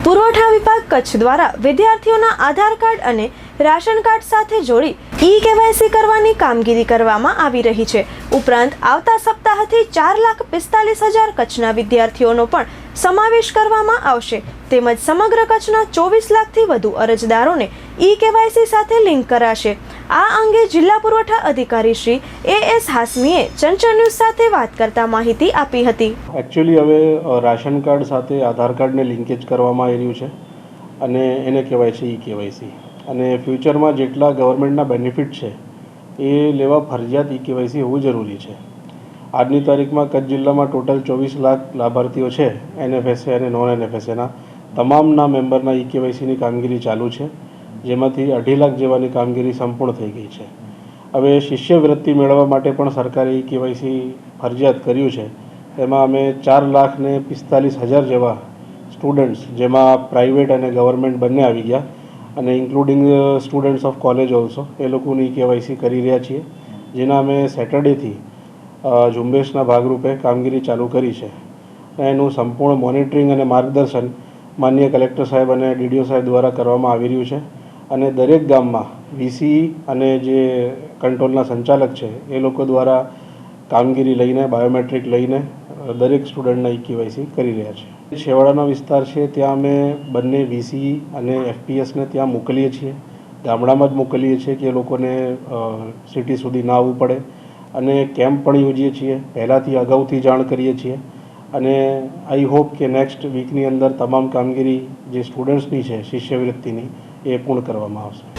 પુરવઠા વિભાગ કચ્છ દ્વારા વિદ્યાર્થીઓના આધાર કાર્ડ અને રાશન કાર્ડ સાથે જોડી ઈ કેવાયસી કરવાની કામગીરી કરવામાં આવી રહી છે. ઉપરાંત, આવતા સપ્તાહથી ચાર લાખ પિસ્તાલીસ હજાર કચ્છના વિદ્યાર્થીઓનો પણ સમાવેશ કરવામાં આવશે. તેમજ સમગ્ર કચ્છના ચોવીસ લાખથી વધુ અરજદારોને ઈ કેવાયસી સાથે લિંક કરાશે. આ અંગે જિલ્લા પુરવઠા અધિકારી શ્રી એ એસ હાસમીએ ચંચળ ન્યૂઝ સાથે વાત કરતા માહિતી આપી હતી. એકચ્યુઅલી હવે રાશન કાર્ડ સાથે આધાર કાર્ડને લિંકેજ કરવામાં આવી રહ્યું છે અને એને કહેવાય છે ઈ કેવાયસી. અને ફ્યુચરમાં જેટલા ગવર્મેન્ટના બેનિફિટ છે, એ લેવા ફરજિયાત ઈ કેવાયસી હોવું જરૂરી છે. આજની તારીખમાં કચ્છ જિલ્લામાં ટોટલ ચોવીસ લાખ લાભાર્થીઓ છે એનએફએસએ અને નોન એનએફએસએના તમામના મેમ્બરના ઈ કેવાયસીની કામગીરી ચાલુ છે, જેમાંથી અઢી લાખ જેવાની કામગીરી સંપૂર્ણ થઈ ગઈ છે. હવે શિષ્યવૃત્તિ મેળવવા માટે પણ સરકારે ઈ કેવાયસી ફરજિયાત કર્યું છે. તેમાં અમે ચાર લાખ ને પિસ્તાલીસ હજાર જેવા સ્ટુડન્ટ્સ જેમાં પ્રાઇવેટ અને ગવર્મેન્ટ બંને આવી ગયા. અને including students of college also એ લોકોની કેવાયસી કરી રહ્યા છીએ. જેના અમે સેટરડેથી ઝુંબેશના ભાગરૂપે કામગીરી ચાલુ કરી છે. એનું સંપૂર્ણ મોનિટરિંગ અને માર્ગદર્શન માન્ય કલેક્ટર સાહેબ અને ડીડીઓ સાહેબ દ્વારા કરવામાં આવી રહ્યું છે. અને દરેક ગામમાં વીસી અને જે કંટ્રોલના સંચાલક છે, એ લોકો દ્વારા કામગીરી લઈને બાયોમેટ્રિક લઈને દરેક સ્ટુડન્ટના ઈ કેવાયસી કરી રહ્યા છે. છેવાડાનો વિસ્તાર છે, ત્યાં અમે બંને વીસી અને એફપીએસને ત્યાં મોકલીએ છીએ. ગામડામાં જ મોકલીએ છીએ કે લોકોને સિટી સુધી ના આવવું પડે. અને કેમ્પ પણ યોજીએ છીએ. પહેલાંથી અગાઉથી જાણ કરીએ છીએ. અને આઈ હોપ કે નેક્સ્ટ વીકની અંદર તમામ કામગીરી જે સ્ટુડન્ટ્સની છે, શિષ્યવૃત્તિની, એ પૂર્ણ કરવામાં આવશે.